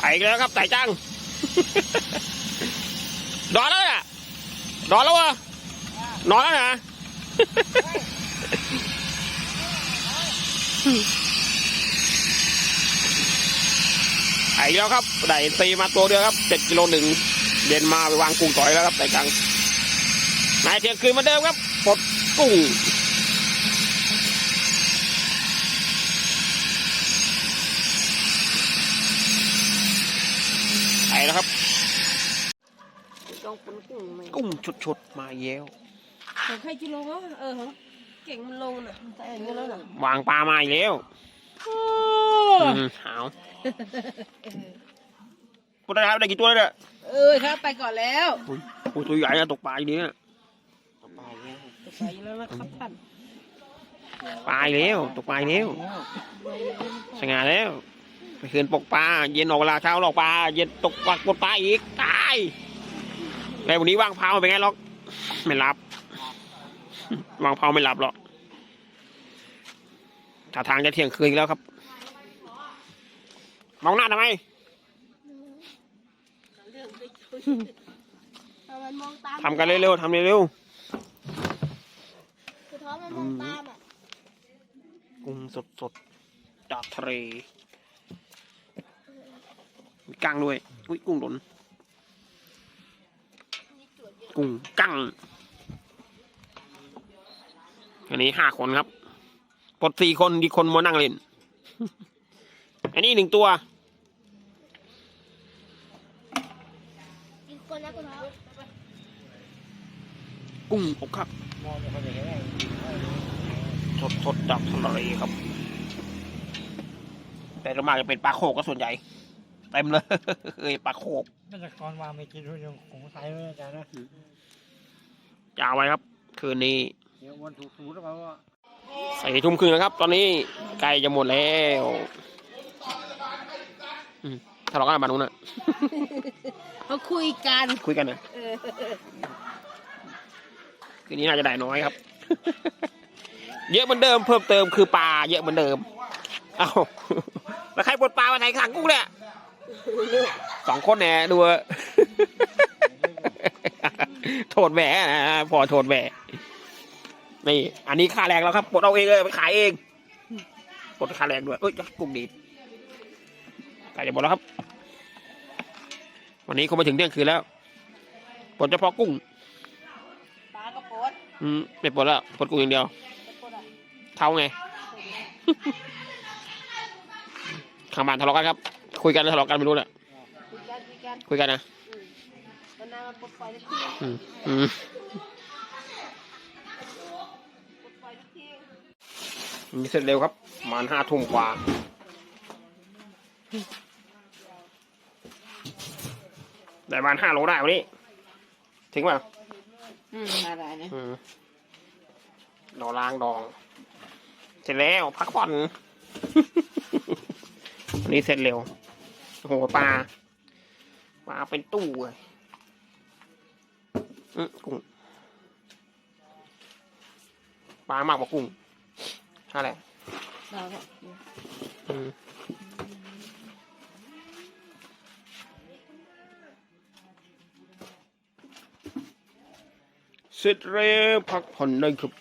ไปแล้วครับไต่จังนอนแล้วเนี่ยนอนแล้ววะนอนแล้วนะไอ้แล้วครับได้ตีมาตัวเดียวครับเจ็ดกิโลหนึ่งเดินมาไปวางกุ้งต่อยแล้วครับไต่จังนายเที่ยงคืนเหมาเดิมครับปลดกุ้ง แล้วครับต้องเป็นกุ้งไหมกุ้งชุดๆมาเย้วของใครกิโลวะเออเหรอเก่งมันลงน่ะมันใส่อย่างนี้แล้วน่ะวางปลามาอีกแล้วอืมหาวพูดได้ครับได้กี่ตัวแล้วเนี่ยเออครับไปก่อนแล้วอุ้ยโอ้ยตัวใหญ่นะตกปลาอีกนี้นะตกไปแล้วนะครับท่านปลาอีกแล้วตกปลาอีกแล้วสง่าแล้ว ไปคืนปกปลาเย็นออกเวลาเช้าออกปลาเย็นตกปลาปลดปลาอีกตายไงวันนี้ว่างเผาเป็นไงหรอกไม่รับวางเผาไม่หลับหรอกท่าทางจะเที่ยงคืนอีกแล้วครับมองหน้าทำไมทำไมมองตามทำกันเร็วๆทำเร็วคือท้องมันมองตามอะๆกุ้งสดๆจากทะเล มีกั้งด้วย อุ้ยกุ้งหล่นกุ้งกั้ง อันนี้ห้าคนครับปลดสี่คนดีคนมานั่งเล่น อันนี้หนึ่งตัวกุ้งกุ้งอกครับสดสดจากทะเลครับ แต่ละมากจะเป็นปลาโขกก็ส่วนใหญ่ เต็มเลยเอ้ยปลาโขกไม่จากตอนวางไม่กินด้วยยังของไทยเลยอาจารย์นะจะเอาไว้ครับ คืนนี้เดี๋ยววันถูกถูกแล้วเขาว่าใส่ทุ่มครึ่งนะครับ ตอนนี้ใกล้จะหมดแล้วอืมทะเลาะกันมาตรงนั้นเขาคุยกันคุยกันนะเออคืนนี้น่าจะได้น้อยครับ เยอะเหมือนเดิมเพิ่มเติมคือปลาเยอะเหมือนเดิม เอ้าแล้วใครปลดปลามาไหนขังกุ้งเนี่ย สองคนแหน่ดูอะโทษแหวนะพอโทษแหวนี่ อันนี้ค่าแรงแล้วครับปลดเอาเองเลยไปขายเองปลดค่าแรงด้วยเอ้ยกุ้งดีดใกล้จะหมดแล้วครับ วันนี้คงมาถึงเที่ยงคืนแล้วปลดเฉพาะกุ้งปลากระโปดอืมไม่ปลดแล้วปลดกุ้งอย่างเดียวกระโปดอะเท่าไงข้างบ้านทะเลาะกันครับ คุยกันหรือทะเลาะกันไม่รู้แหละคุยกันคุยกันคุยกันนะวันนั้นมันปลดปล่อยทุกทีอืมอืมปลดปล่อยทุกทีมีเสร็จเร็วครับประมาณห้าทุ่มกว่าได้ประมาณห้าโลได้วันนี้ถึงเปล่าอืมอะไรนะอืมดองล้างดอง เสร็จแล้วพักผ่อน วันนี้เสร็จเร็ว โอ้โหปลาปลาเป็นตู้เลยอืมกุ้งปลามากกว่ากุ้งใช่แหละเราก็อืมเสร็จแล้วพักผ่อนได้ครับ